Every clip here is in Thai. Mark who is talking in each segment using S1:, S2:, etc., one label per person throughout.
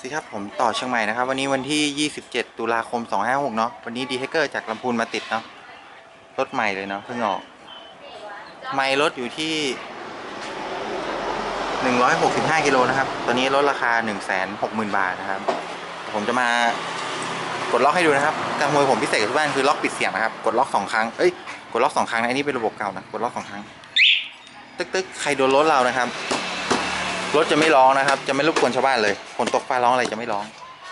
S1: สิครับผมต่อเชียงใหม่นะครับ วันนี้วันที่ 27 ตุลาคม 256 เนาะวันนี้ดีเทคเกอร์จากลำพูนมาติดเนาะรถใหม่เลยเนาะเพิ่งออก ไม่รถอยู่ที่ 165 กิโลนะครับ ตอนนี้ลดราคา 160,000 บาทนะครับ ผมจะมากดล็อกให้ดูนะครับ การขโมยผมพิเศษกับที่บ้านคือล็อกปิดเสียงนะครับ กดล็อกสองครั้ง เอ้ย กดล็อกสองครั้งนะอันนี้เป็นระบบเก่านะ กดล็อกสองครั้ง ตึ๊กตึ๊กใครโดนรถเรานะครับ รถจะไม่ร้องนะครับ จะไม่รบกวนชาวบ้านเลยฝนตกฟ้าร้องอะไรจะไม่ร้อง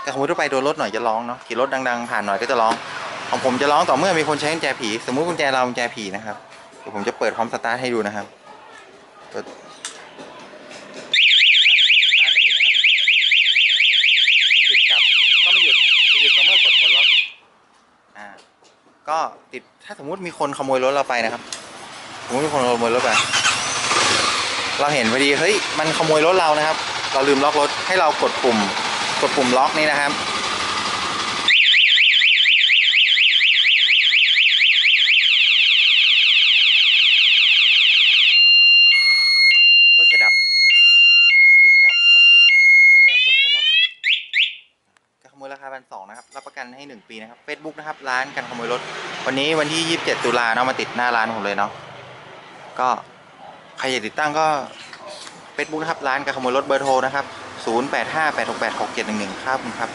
S1: แต่ขโมยทั่วไปโดนรถหน่อยจะร้องเนาะขี่รถดังๆ ผ่านหน่อยก็จะร้อง ของผมจะร้องต่อเมื่อมีคนใช้กุญแจผี สมมุติกุญแจเรากุญแจผีนะครับเดี๋ยวผมจะเปิดพร้อมสตาร์ทให้ดูนะครับเปิดสตาร์ทไม่ติดนะครับหยุดกลับก็ไม่หยุดจะหยุดต่อเมื่อกดกดล็อกอ่าก็ติดถ้าสมมุติมีคนขโมยรถเราไปนะครับสมมติมีคนขโมยรถไป เราเห็นพอดีเฮ้ยมันขโมยรถเรานะครับ เราลืมล็อกรถให้เรากดปุ่ม กดปุ่มล็อกนี้นะครับ รถจะดับปิดกลับก็ไม่หยุดนะครับหยุดต่อเมื่อกดกดล็อกการขโมยราคาพันสองนะครับ รับประกันให้หนึ่งปีนะครับ Facebook นะครับ ร้านการขโมยรถ วันนี้วันที่27ตุลาเนาะมาติดหน้าร้านผมเลยเนาะก็ ใครอยากติดตั้งก็เฟซบุ๊กนะครับร้านการขโมยรถเบอร์โทรนะครับ 0858686711 ครับคุณครับ